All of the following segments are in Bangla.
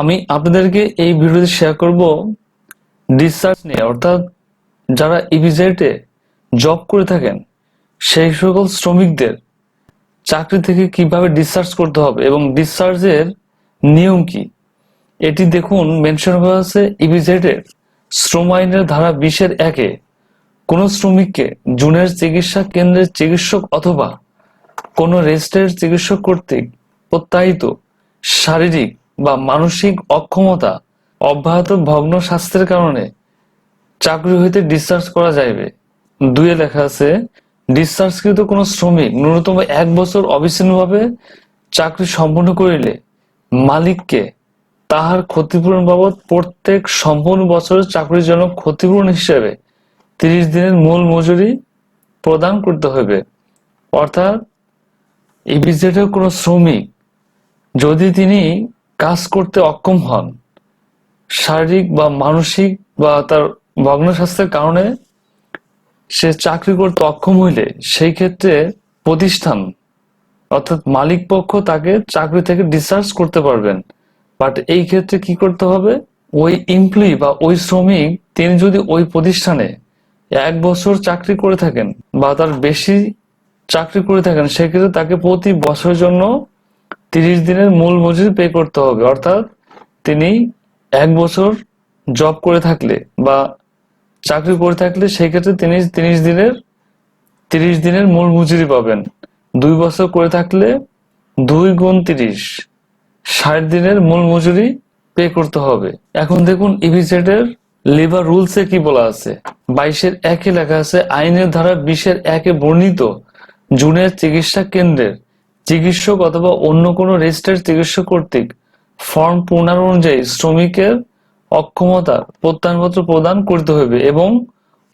আমি আপনাদেরকে এই ভিডিওতে শেয়ার করব ডিসচার্জ নিয়ে। অর্থাৎ যারা ইপিজেডে জব করে থাকেন, সেই সকল শ্রমিকদের চাকরি থেকে কীভাবে ডিসচার্জ করতে হবে এবং ডিসচার্জের নিয়ম কি? এটি দেখুন মেনশন করা আছে ইপিজেডের শ্রম আইনের ধারা বিশের একে কোনো শ্রমিককে জুনের চিকিৎসা কেন্দ্রের চিকিৎসক অথবা কোনো রেজিস্ট্রের চিকিৎসক কর্তৃক প্রত্যাহিত শারীরিক বা মানসিক অক্ষমতা অব্যাহত ভগ্ন স্বাস্থ্যের কারণে চাকরি হইতে ডিসচার্জ করা যাইবে। দুয়ে লেখা আছে ডিসচার্জকৃত কোনো শ্রমিক ন্যূনতম এক বছর অবিচ্ছিন্নভাবে চাকরি সম্পন্ন করিলে মালিককে তাহার ক্ষতিপূরণ বাবদ প্রত্যেক সম্পূর্ণ বছরের চাকরির জন্য ক্ষতিপূরণ হিসেবে তিরিশ দিনের মূল মজুরি প্রদান করতে হবে অর্থাৎ ইপিজেডের কোনো শ্রমিক যদি তিনি কাজ করতে অক্ষম হন। শারীরিক বা মানসিক বা তার ভগ্ন স্বাস্থ্যের কারণে সে চাকরি করতে অক্ষম হইলে সেই ক্ষেত্রে প্রতিষ্ঠান অর্থাৎ মালিক পক্ষ তাকে চাকরি থেকে ডিসচার্জ করতে পারবেন। বাট এই ক্ষেত্রে কি করতে হবে? ওই এমপ্লয়ি বা ওই শ্রমিক, তিনি যদি ওই প্রতিষ্ঠানে এক বছর চাকরি করে থাকেন বা তার বেশি চাকরি করে থাকেন, সেক্ষেত্রে তাকে প্রতি বছরের জন্য তিরিশ দিনের মূল মজুরি পে করতে হবে। অর্থাৎ তিনি এক বছর জব করে থাকলে বা চাকরি করে থাকলে সেক্ষেত্রে তিনি তিরিশ দিনের তিরিশ দিনের মূল মজুরি পাবেন। দুই বছর করে থাকলে দুই গুণ তিরিশ, ষাট দিনের মূল মজুরি পে করতে হবে। এখন দেখুন ইভিজেড এর লেবার রুলসে কি বলা আছে? বাইশের একে লেখা আছে, আইনের ধারা বিশের একে বর্ণিত। জুনের চিকিৎসা কেন্দ্রের চিকিৎসক অথবা অন্য কোনো রেজিস্টার্ড চিকিৎসক কর্তৃক ফর্ম পূর্ণার অনুযায়ী শ্রমিকের অক্ষমতার প্রত্যয়নপত্র প্রদান করতে হইবে এবং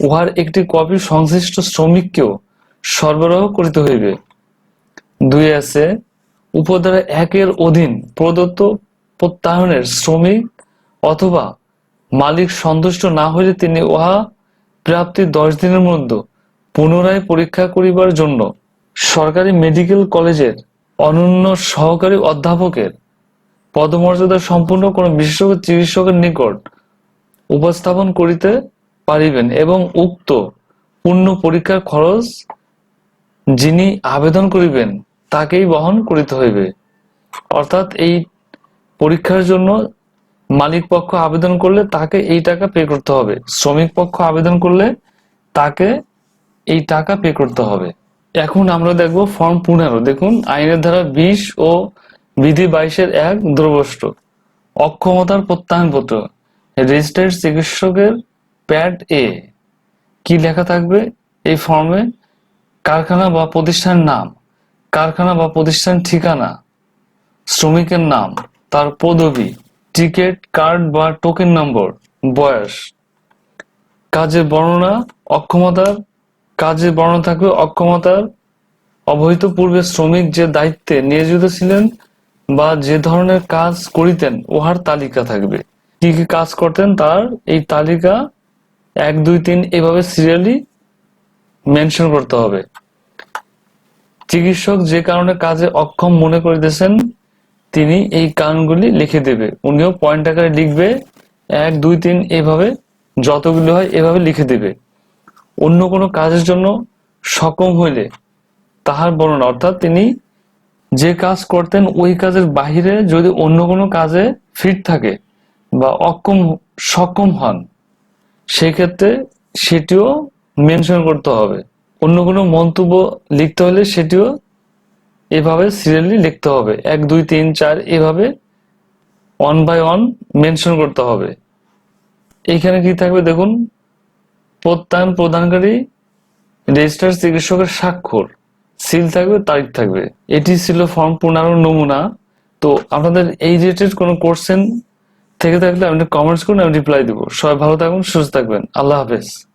উহার একটি কপি সংশ্লিষ্ট শ্রমিককেও সরবরাহ করিতে হইবে। দুই আছে উপধারা একের অধীন প্রদত্ত প্রত্যায়নের শ্রমিক অথবা মালিক সন্তুষ্ট না হইলে তিনি উহা প্রাপ্তির দশ দিনের মধ্যে পুনরায় পরীক্ষা করিবার জন্য সরকারি মেডিকেল কলেজের অনন্য সহকারী অধ্যাপকের পদমর্যাদা সম্পূর্ণ কোন বিশেষজ্ঞ চিকিৎসকের নিকট উপস্থাপন করিতে পারিবেন এবং উক্ত পূর্ণ পরীক্ষার খরচ যিনি আবেদন করিবেন, তাকেই বহন করিতে হইবে। অর্থাৎ এই পরীক্ষার জন্য মালিক পক্ষ আবেদন করলে তাকে এই টাকা পে করতে হবে। শ্রমিক পক্ষ আবেদন করলে তাকে এই টাকা পে করতে হবে। এখন আমরা দেখব ফর্ম পনেরো। দেখুন, আইনের ধারা বিশ ও বিধি বাইশের এক দ্রবষ্ট অক্ষমতার প্রত্যয়নপত্র। রেজিস্টার্ড চিকিৎসকের প্যাড এ। কি লেখা থাকবে এই ফর্মে কারখানা বা প্রতিষ্ঠানের নাম। কারখানা বা প্রতিষ্ঠান ঠিকানা। শ্রমিকের নাম। তার পদবি। টিকিট, কার্ড বা টোকেন নম্বর বয়স। কাজের বর্ণনা, অক্ষমতার কাজের বর্ণনা থাকবে অক্ষমতার অবহিত পূর্বে শ্রমিক যে দায়িত্বে নিয়োজিত ছিলেন বা যে ধরনের কাজ করিতেন, উহার তালিকা থাকবে। কি কি কাজ করতেন তার এই তালিকা এক, দুই, তিন এভাবে সিরিয়ালি মেনশন করতে হবে। চিকিৎসক যে কারণে কাজে অক্ষম মনে করিতেছেন, তিনি এই কারণগুলি লিখে দেবে। উনিও পয়েন্ট আকারে লিখবে, এক, দুই, তিন এভাবে, যতগুলো হয় এভাবে লিখে দেবে। অন্য কোনো কাজের জন্য সক্ষম হইলে তাহার বর্ণনা, অর্থাৎ তিনি যে কাজ করতেন ওই কাজের বাহিরে যদি অন্য কোনো কাজে ফিট থাকে বা অক্ষম, সক্ষম হন সেই ক্ষেত্রে সেটিও মেনশন করতে হবে। অন্য কোনো মন্তব্য লিখতে হলে সেটিও এভাবে সিরিয়ালি লিখতে হবে। এক, দুই, তিন, চার এভাবে ওয়ান বাই ওয়ান মেনশন করতে হবে। এইখানে কি থাকবে দেখুন প্রত্যয়ন প্রদানকারী রেজিস্টার চিকিৎসকের স্বাক্ষর সিল থাকবে, তারিখ থাকবে। এটি ছিল ফর্ম পূর্ণার নমুনা। তো আপনাদের এই রিলেটেড কোনো কোশ্চেন থেকে থাকলে আপনি কমেন্টস করুন, আমি রিপ্লাই দিব। সবাই ভালো থাকুন, সুস্থ থাকবেন। আল্লাহ হাফেজ।